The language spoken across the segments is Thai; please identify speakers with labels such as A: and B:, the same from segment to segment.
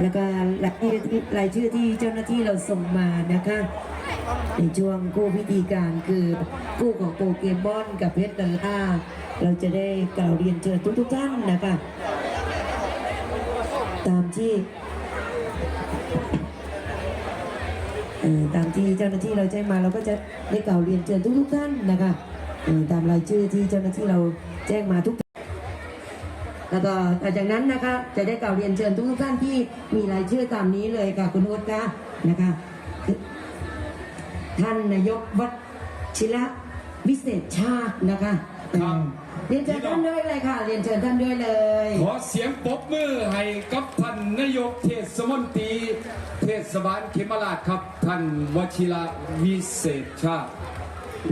A: แล้วก็รายชื่อที่รายชื่อที่เจ้าหน้าที่เราส่งมานะคะ ในช่วงกู้พิธีการคือกู้ของโปเกมอนกับเพชรดอลล่าร์เราจะได้กล่าวเรียนเชิญทุกๆท่านนะคะ ตามที่ตามที่เจ้าหน้าที่เราแจ้งมาเราก็จะได้กล่าวเรียนเชิญทุกๆท่านนะคะตามรายชื่อที่เจ้าหน้าที่เราแจ้งมาทุก แล้วก็หลังจากนั้นนะคะจะได้กล่าวเรียนเชิญทุกท่านที่มีรายชื่อตามนี้เลยค่ะคุณโอ๊ตคะนะคะท่านนายกวัชิระวิเศษชาตินะคะ
B: ครับ
A: เรียนเชิญท่านด้วยเลยค่ะ เรียนเชิญท่านด้วยเลย
B: ขอเสียงปรบมือให้กับท่านนายกเทศมนตรีเทศบาลเขมราชครับ ท่านวชิระวิเศษชาติ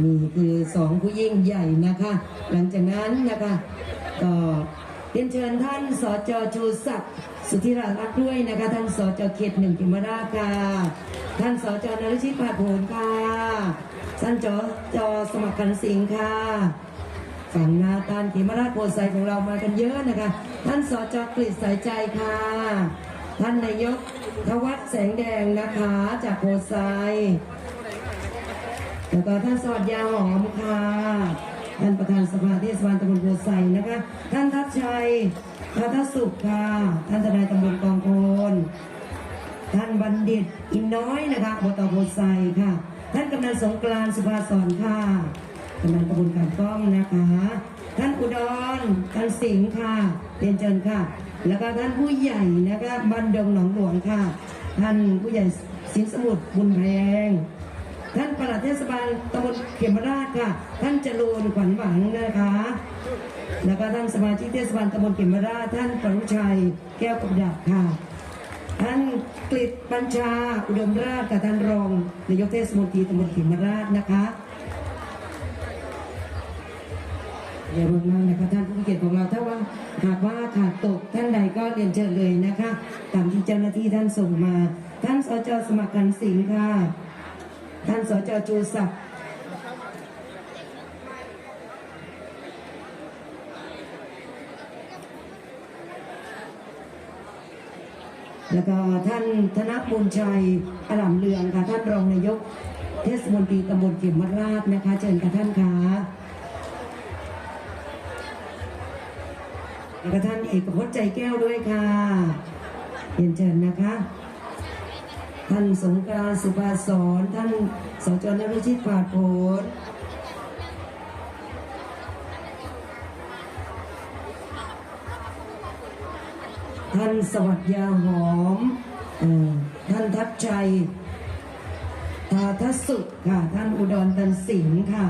A: นี่คือสองผู้ยิ่งใหญ่นะคะ หลังจากนั้นนะคะก็ เรียนเชิญท่านสจชูศักดิ์สุธิรารักด้วยนะคะท่านสจเขตหนึ่งกิมราชค่ะท่านสจนรชิตปาโผลค่ะท่านจจสมัครกันสิงห์ค่ะฝั่งนาตานเขมราชโพไซของเรามากันเยอะนะคะ ท่านสจกฤษสายใจค่ะ ท่านนายกทวัฒแสงแดงนะคะจากโพไซแล้วก็ท่านสวัสดิ์ยาหอมค่ะ ท่านประธานสภาเทศบาลตำบลบัวไซนะคะ ท่านทัพชัยทัทสุขค่ะ ท่านทนายตำบลกองโพนท่านบัณฑิตอินน้อยนะคะบตบัวไซค่ะ ท่านกำนันสงกรานต์สุภาสอนค่ะกำนันตำบลการป้องนะคะ ท่านอุดร ท่านสิงห์ค่ะเรียนเชิญค่ะ แล้วก็ท่านผู้ใหญ่นะคะบันดงหนองหลวงค่ะ ท่านผู้ใหญ่สิงห์สมุทรบุญแพง ท่านปลัดเทศบาลตำบลเขมราชค่ะ ท่านจรูนขวัญหวังนะคะแล้วก็ท่านสมาชิกเทศบาลตำบลเขมราชท่านปรุชัยแก้วประดับค่ะท่านกฤษปัญชาอุดมราชกับท่านรองนายกเทศมนตรีตำบลเขมราชนะคะอย่ารวมมากนะคะท่านผู้เกียรติของเราถ้าว่าหากว่าขาดตกท่านใดก็เรียนเชิญเลยนะคะ ตามที่เจ้าหน้าที่ท่านส่งมา ท่านสจสมัครกันสิงค่ะ ท่านสจจูศักดิ์แล้วก็ท่านธนบุญชัยอลัมเรืองค่ะท่านรองนายก เทศมนตรีตำบลเขียมวัดราชนะคะเชิญค่ะท่านค่ะแล้วก็ท่านเอกพจน์ใจแก้วด้วยค่ะเรียนเชิญนะคะ ท่านสงการสุภาสอนท่านสจนรชิตปาดโพธท่านสวัสดยาหอมอท่านทัพชัยทาทสุขค่ะ ท่านอุดรตันสิงห์ค่ะ